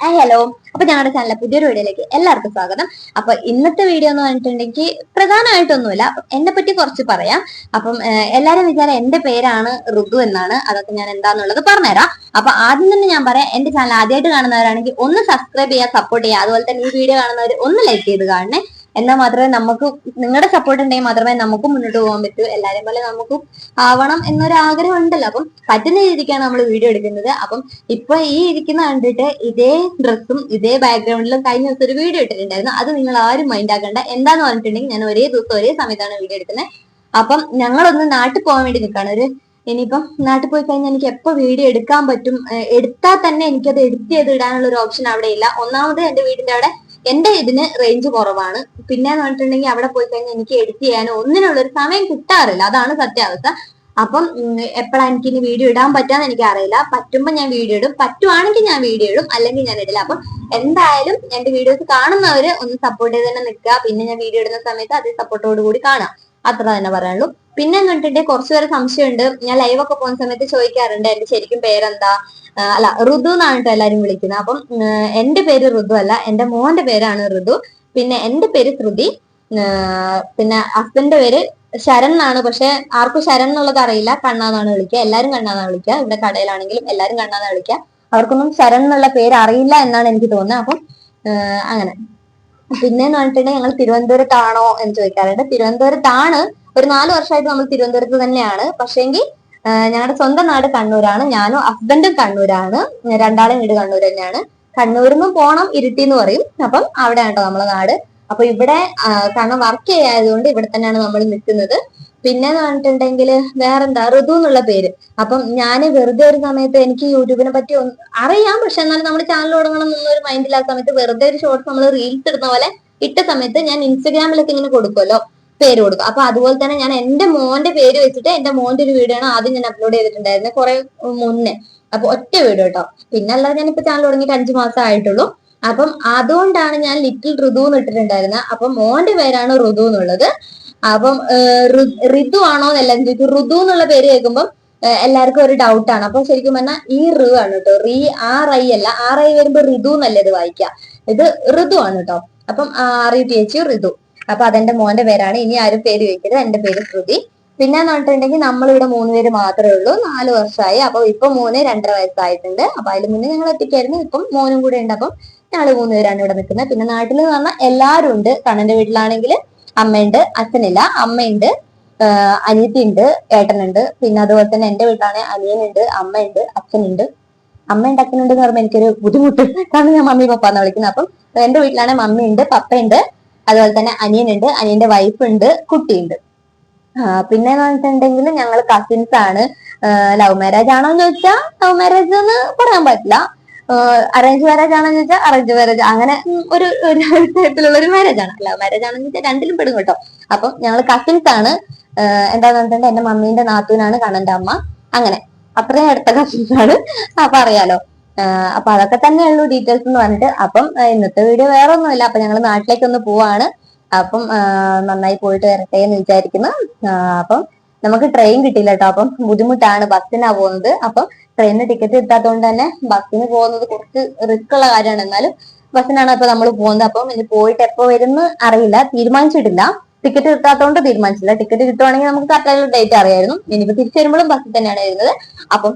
Hello അപ്പൊ ഞങ്ങളുടെ ചാനലിലെ പുതിയൊരു വീഡിയോയിലേക്ക് എല്ലാവർക്കും സ്വാഗതം. അപ്പൊ ഇന്നത്തെ വീഡിയോ എന്ന് പറഞ്ഞിട്ടുണ്ടെങ്കിൽ പ്രധാനമായിട്ടൊന്നുമില്ല. എന്നെ പറ്റി കുറച്ച് പറയാം. അപ്പം എല്ലാരും വിചാരം എന്റെ പേരാണ് ഋതു എന്നാണ്. അതൊക്കെ ഞാൻ എന്താന്നുള്ളത് പറഞ്ഞുതരാം. അപ്പൊ ആദ്യം തന്നെ ഞാൻ പറയാം എന്റെ ചാനൽ ആദ്യമായിട്ട് കാണുന്നവരാണെങ്കിൽ ഒന്ന് സബ്സ്ക്രൈബ് ചെയ്യുക സപ്പോർട്ട് ചെയ്യുക. അതുപോലെ തന്നെ ഈ വീഡിയോ കാണുന്നവർ ഒന്ന് ലൈക്ക് ചെയ്ത് കാണണേ. എന്നാൽ മാത്രമേ നമുക്ക് നിങ്ങളുടെ സപ്പോർട്ട് ഉണ്ടെങ്കിൽ മാത്രമേ നമുക്കും മുന്നോട്ട് പോകാൻ പറ്റൂ. എല്ലാവരും പോലെ നമുക്കും ആവണം എന്നൊരു ആഗ്രഹം ഉണ്ടല്ലോ അപ്പം പറ്റുന്ന രീതിക്കാണ് നമ്മൾ വീഡിയോ എടുക്കുന്നത്. അപ്പം ഇപ്പൊ ഈ ഇരിക്കുന്ന കണ്ടിട്ട് ഇതേ ഡ്രസ്സും ഇതേ ബാക്ക്ഗ്രൗണ്ടിലും കഴിഞ്ഞ ദിവസം ഒരു വീഡിയോ ഇട്ടിട്ടുണ്ടായിരുന്നു. അത് നിങ്ങൾ ആരും മൈൻഡ് ആക്കണ്ട. എന്താന്ന് പറഞ്ഞിട്ടുണ്ടെങ്കിൽ ഞാൻ ഒരേ ദിവസം ഒരേ സമയത്താണ് വീഡിയോ എടുക്കുന്നത്. അപ്പം ഞങ്ങളൊന്ന് നാട്ടിൽ പോകാൻ വേണ്ടി നിൽക്കുകയാണ്. ഒരു ഇനിയിപ്പം നാട്ടിൽ പോയി കഴിഞ്ഞാൽ എനിക്ക് എപ്പോൾ വീഡിയോ എടുക്കാൻ പറ്റും? എടുത്താൽ തന്നെ എനിക്കത് എഡിറ്റ് ചെയ്ത് ഇടാനുള്ള ഒരു ഓപ്ഷൻ അവിടെ ഇല്ല. ഒന്നാമത് എന്റെ വീടിന്റെ അവിടെ എന്റെ ഇതിന് റേഞ്ച് കുറവാണ്. പിന്നെ എന്ന് പറഞ്ഞിട്ടുണ്ടെങ്കിൽ അവിടെ പോയി കഴിഞ്ഞാൽ എനിക്ക് എഡിറ്റ് ചെയ്യാനോ ഒന്നിനുള്ള ഒരു സമയം കിട്ടാറില്ല. അതാണ് സത്യാവസ്ഥ. അപ്പം എപ്പോഴാണ് എനിക്ക് ഇനി വീഡിയോ ഇടാൻ പറ്റാന്ന് എനിക്ക് അറിയില്ല പറ്റുമ്പോൾ ഞാൻ വീഡിയോ ഇടും. പറ്റുവാണെങ്കിൽ ഞാൻ വീഡിയോ ഇടും. അല്ലെങ്കിൽ ഞാൻ ഇടില്ല. അപ്പം എന്തായാലും എന്റെ വീഡിയോസ് കാണുന്നവര് ഒന്ന് സപ്പോർട്ട് ചെയ്ത് തന്നെ നിൽക്കുക. പിന്നെ ഞാൻ വീഡിയോ ഇടുന്ന സമയത്ത് അതേ സപ്പോർട്ടോട് കൂടി കാണാം. അത്ര തന്നെ പറയാനുള്ളൂ. പിന്നെ എന്ന് പറഞ്ഞിട്ടുണ്ടെങ്കിൽ കുറച്ചുപേരെ സംശയമുണ്ട്. ഞാൻ ലൈവ് ഒക്കെ പോകുന്ന സമയത്ത് ചോദിക്കാറുണ്ട് എന്റെ ശരിക്കും പേരെന്താ? അല്ല ഋതു എന്നാണ് കേട്ടോ എല്ലാരും വിളിക്കുന്നത്. അപ്പം എന്റെ പേര് ഋതു അല്ല എന്റെ മോന്റെ പേരാണ് ഋതു. പിന്നെ എന്റെ പേര് ശ്രുതി. പിന്നെ ഹസ്ബൻഡിന്റെ പേര് ശരൺ എന്നാണ്. പക്ഷെ ആർക്കും ശരൺ എന്നുള്ളത് അറിയില്ല. കണ്ണാന്നാണ് വിളിക്കുക. എല്ലാരും കണ്ണാന്നാണ് വിളിക്കുക. ഇവിടെ കടയിലാണെങ്കിലും എല്ലാരും കണ്ണാന്നാണ് വിളിക്കുക. അവർക്കൊന്നും ശരൺ എന്നുള്ള പേര് അറിയില്ല എന്നാണ് എനിക്ക് തോന്നുന്നത്. അപ്പം അങ്ങനെ. പിന്നെ എന്ന് പറഞ്ഞിട്ടുണ്ടെങ്കിൽ ഞങ്ങൾ തിരുവനന്തപുരത്താണോ എന്ന് ചോദിക്കാറുണ്ട്. തിരുവനന്തപുരത്താണ് ഒരു നാല് വർഷമായിട്ട് നമ്മൾ തിരുവനന്തപുരത്ത് തന്നെയാണ്. പക്ഷേങ്കിൽ ഞങ്ങളുടെ സ്വന്തം നാട് കണ്ണൂരാണ്. ഞാനും ഹസ്ബൻഡും കണ്ണൂരാണ്. രണ്ടാളും വീട് കണ്ണൂർ തന്നെയാണ്. കണ്ണൂരിൽ നിന്നും പോണം ഇരുട്ടി എന്ന് പറയും. അപ്പം അവിടെയാണ് കേട്ടോ നമ്മളെ നാട്. അപ്പൊ ഇവിടെ കാരണം വർക്ക് ചെയ്യായതുകൊണ്ട് ഇവിടെ തന്നെയാണ് നമ്മൾ നിൽക്കുന്നത്. പിന്നെ എന്ന് പറഞ്ഞിട്ടുണ്ടെങ്കിൽ വേറെന്താ? ഋതു എന്നുള്ള പേര്. അപ്പം ഞാൻ വെറുതെ ഒരു സമയത്ത് എനിക്ക് യൂട്യൂബിനെ പറ്റി അറിയാം. പക്ഷെ എന്നാലും നമ്മൾ ചാനൽ തുടങ്ങണം എന്നൊരു മൈൻഡില്ലാത്ത സമയത്ത് വെറുതെ ഒരു ഷോർട്ട്സ് നമ്മൾ റീൽസ് ഇടുന്ന പോലെ ഇട്ട സമയത്ത് ഞാൻ ഇൻസ്റ്റഗ്രാമിലൊക്കെ ഇങ്ങനെ കൊടുക്കുമല്ലോ പേര് കൊടുക്കും. അപ്പൊ അതുപോലെ തന്നെ ഞാൻ എന്റെ മോന്റെ പേര് വെച്ചിട്ട് എന്റെ മോന്റെ ഒരു വീഡിയോ ആണ് ആദ്യം ഞാൻ അപ്ലോഡ് ചെയ്തിട്ടുണ്ടായിരുന്നത് കുറെ മുന്നേ. അപ്പൊ ഒറ്റ വീഡിയോ കേട്ടോ പിന്നെ അല്ലാതെ ഞാനിപ്പോ ചാനൽ തുടങ്ങിയിട്ട് അഞ്ചു മാസം ആയിട്ടുള്ളൂ. അപ്പം അതുകൊണ്ടാണ് ഞാൻ ലിറ്റിൽ ഋതു എന്ന് ഇട്ടിട്ടുണ്ടായിരുന്നത് അപ്പം മോന്റെ പേരാണ് ഋതു എന്നുള്ളത്. അപ്പം ഋതു ആണോ എന്നല്ല ചോദിച്ചു ഋതു എന്നുള്ള പേര് കേൾക്കുമ്പോൾ എല്ലാവർക്കും ഒരു ഡൗട്ട് ആണ്. അപ്പൊ ശരിക്കും പറഞ്ഞാൽ ഈ ഋ ആണ് കേട്ടോ. റീ ആർ ഐ അല്ല. ആർ ഐ വരുമ്പോ ഋതു എന്നല്ലേ ഇത് വായിക്കുക ഇത് ഋതു ആണ് കേട്ടോ. അപ്പം R U T H Ritu. അപ്പൊ അതെന്റെ മോന്റെ പേരാണ്. ഇനി ആരും പേര് ചോദിക്കരുത്. എന്റെ പേര് ശ്രുതി. പിന്നെ എന്ന് പറഞ്ഞിട്ടുണ്ടെങ്കിൽ നമ്മളിവിടെ മൂന്ന് പേര് മാത്രമേ ഉള്ളൂ. നാല് വർഷമായി അപ്പൊ ഇപ്പൊ മൂന്ന് രണ്ടര വയസ്സായിട്ടുണ്ട്. അപ്പൊ അതിന് മുന്നേ ഞങ്ങൾ എത്തിക്കായിരുന്നു ഇപ്പം മോനും കൂടെ ഉണ്ട്. അപ്പം ഞങ്ങൾ മൂന്ന് പേരാണ് ഇവിടെ നിൽക്കുന്നത്. പിന്നെ നാട്ടിൽ എന്ന് പറഞ്ഞാൽ എല്ലാവരും ഉണ്ട്. കണ്ണന്റെ വീട്ടിലാണെങ്കിൽ അമ്മയുണ്ട് അച്ഛനില്ല. അമ്മയുണ്ട് അനിയത്തി ഉണ്ട് ഏട്ടനുണ്ട്. പിന്നെ അതുപോലെ തന്നെ എന്റെ വീട്ടിലാണെങ്കിൽ അനിയനുണ്ട് അമ്മയുണ്ട് അച്ഛനുണ്ട്. അമ്മയുണ്ട് അച്ഛനുണ്ട് എന്ന് പറയുമ്പോൾ എനിക്കൊരു ബുദ്ധിമുട്ട്. കാരണം ഞാൻ മമ്മി പപ്പ എന്ന് വിളിക്കുന്നത്. അപ്പം എന്റെ വീട്ടിലാണെങ്കിൽ മമ്മിയുണ്ട് പപ്പയുണ്ട് അതുപോലെ തന്നെ അനിയനുണ്ട് അനിയന്റെ ഉണ്ട് കുട്ടിയുണ്ട്. പിന്നെ എന്ന് പറഞ്ഞിട്ടുണ്ടെങ്കിൽ ഞങ്ങൾ കസിൻസ് ആണ്. ലവ് മാരേജ് ആണോ എന്ന് ചോദിച്ചാൽ ലവ് മാരേജ് എന്ന് പറയാൻ പറ്റില്ല. അറേഞ്ച് മാരേജ് ആണെന്ന് വെച്ചാൽ അറേഞ്ച് മാരേജ് അങ്ങനെ ഒരു ടൈപ്പിലുള്ള ഒരു മാരേജ് ആണ്. ലവ് മാരേജ് ആണെന്ന് വെച്ചാൽ രണ്ടിലും പെടും കേട്ടോ. അപ്പം ഞങ്ങൾ കസിൻസ് ആണ്. എന്താന്ന് പറഞ്ഞിട്ടുണ്ടെങ്കിൽ എന്റെ മമ്മീന്റെ നാത്തൂനാണ് കണ്ണന്റെ അമ്മ. അങ്ങനെ. അത്രയും അടുത്ത കസിൻസ് ആണ്. അപ്പൊ അറിയാലോ. അപ്പൊ അതൊക്കെ തന്നെയുള്ളൂ ഡീറ്റെയിൽസ് എന്ന് പറഞ്ഞിട്ട്. അപ്പം ഇന്നത്തെ വീഡിയോ വേറെ ഒന്നുമില്ല. അപ്പൊ ഞങ്ങൾ നാട്ടിലേക്ക് ഒന്ന് പോവാണ്. അപ്പം നന്നായി പോയിട്ട് വരട്ടെ എന്ന് വിചാരിക്കുന്നു. അപ്പം നമുക്ക് ട്രെയിൻ കിട്ടിയില്ല കേട്ടോ. അപ്പം ബുദ്ധിമുട്ടാണ്. ബസ്സിനാ പോകുന്നത്. അപ്പം ട്രെയിനിന് ടിക്കറ്റ് കിട്ടാത്തതുകൊണ്ട് തന്നെ ബസ്സിന് പോകുന്നത് കുറച്ച് റിസ്ക് ഉള്ള കാര്യമാണ്. എന്നാലും ബസ്സിനാണ് ഇപ്പൊ നമ്മൾ പോകുന്നത്. അപ്പം ഇനി പോയിട്ട് എപ്പോ വരുന്നു അറിയില്ല. തീരുമാനിച്ചിട്ടില്ല. ടിക്കറ്റ് കിട്ടാത്തതുകൊണ്ട് തീരുമാനിച്ചില്ല. ടിക്കറ്റ് കിട്ടുവാണെങ്കിൽ നമുക്ക് കറക്റ്റായിട്ട് ഡേറ്റ് അറിയായിരുന്നു. ഇനിയിപ്പോ തിരിച്ചു വരുമ്പോഴും ബസ്സിൽ തന്നെയാണ് വരുന്നത്. അപ്പം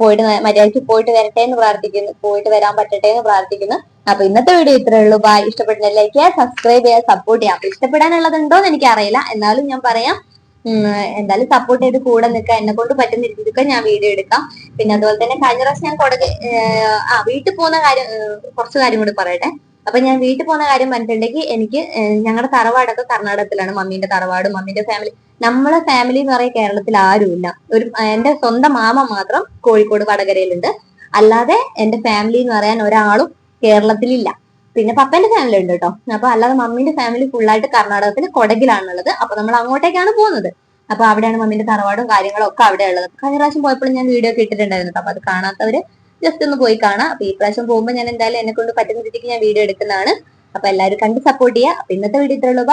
പോയിട്ട് മര്യാദയ്ക്ക് പോയിട്ട് വരട്ടെ എന്ന് പ്രാർത്ഥിക്കുന്നു. പോയിട്ട് വരാൻ പറ്റട്ടെ എന്ന് പ്രാർത്ഥിക്കുന്നു. അപ്പൊ ഇന്നത്തെ വീഡിയോ ഇത്രേ ഉള്ളൂ. ബൈ ഇഷ്ടപ്പെട്ടില്ല ലൈക്ക് ചെയ്യുക സബ്സ്ക്രൈബ് ചെയ്യുക സപ്പോർട്ട് ചെയ്യുക. അപ്പൊ ഇഷ്ടപ്പെടാനുള്ളതുണ്ടോ എന്ന് എനിക്ക് അറിയില്ല എന്നാലും ഞാൻ പറയാം. എന്തായാലും സപ്പോർട്ട് ചെയ്ത് കൂടെ നിൽക്കുക. എന്നെ കൊണ്ട് പറ്റുന്ന രീതിക്ക് ഞാൻ വീഡിയോ എടുക്കാം. പിന്നെ അതുപോലെ തന്നെ കഴിഞ്ഞ പ്രാവശ്യം ഞാൻ കൊടക് ആ വീട്ടിൽ പോകുന്ന കാര്യം കുറച്ച് കാര്യം കൂടി പറയട്ടെ. അപ്പൊ ഞാൻ വീട്ടിൽ പോകുന്ന കാര്യം പറഞ്ഞിട്ടുണ്ടെങ്കിൽ എനിക്ക് ഞങ്ങളുടെ തറവാടൊക്കെ കർണാടകത്തിലാണ്. മമ്മീന്റെ തറവാട് മമ്മീന്റെ ഫാമിലി നമ്മളെ ഫാമിലി എന്ന് പറയുക കേരളത്തിൽ ആരുമില്ല. ഒരു എന്റെ സ്വന്തം മാമ മാത്രം കോഴിക്കോട് വടകരയിലുണ്ട്. അല്ലാതെ എന്റെ ഫാമിലി എന്ന് പറയാൻ ഒരാളും കേരളത്തിലില്ല. പിന്നെ പപ്പന്റെ ഫാമിലി ഉണ്ട് കേട്ടോ അപ്പൊ അല്ലാതെ മമ്മീന്റെ ഫാമിലി ഫുള്ളായിട്ട് കർണാടകത്തിൽ കൊടകിലാണുള്ളത്. അപ്പൊ നമ്മൾ അങ്ങോട്ടേക്കാണ് പോകുന്നത്. അപ്പൊ അവിടെയാണ് മമ്മീന്റെ തറവാടും കാര്യങ്ങളും ഒക്കെ അവിടെ ഉള്ളത്. കഴിഞ്ഞ പ്രാവശ്യം പോയപ്പോഴും ഞാൻ വീഡിയോ ഒക്കെ അപ്പൊ അത് കാണാത്തവര് ജസ്റ്റ് ഒന്ന് പോയി കാണാം. അപ്പൊ ഈ പ്രാവശ്യം പോകുമ്പോൾ ഞാൻ എന്തായാലും എന്നെ കൊണ്ട് പറ്റുന്ന രീതിക്ക് ഞാൻ വീഡിയോ എടുക്കുന്നതാണ്. അപ്പൊ എല്ലാവരും കണ്ട് സപ്പോർട്ട് ചെയ്യുക. അപ്പൊ ഇന്നത്തെ വീഡിയോ ഇത്രയുള്ളൂ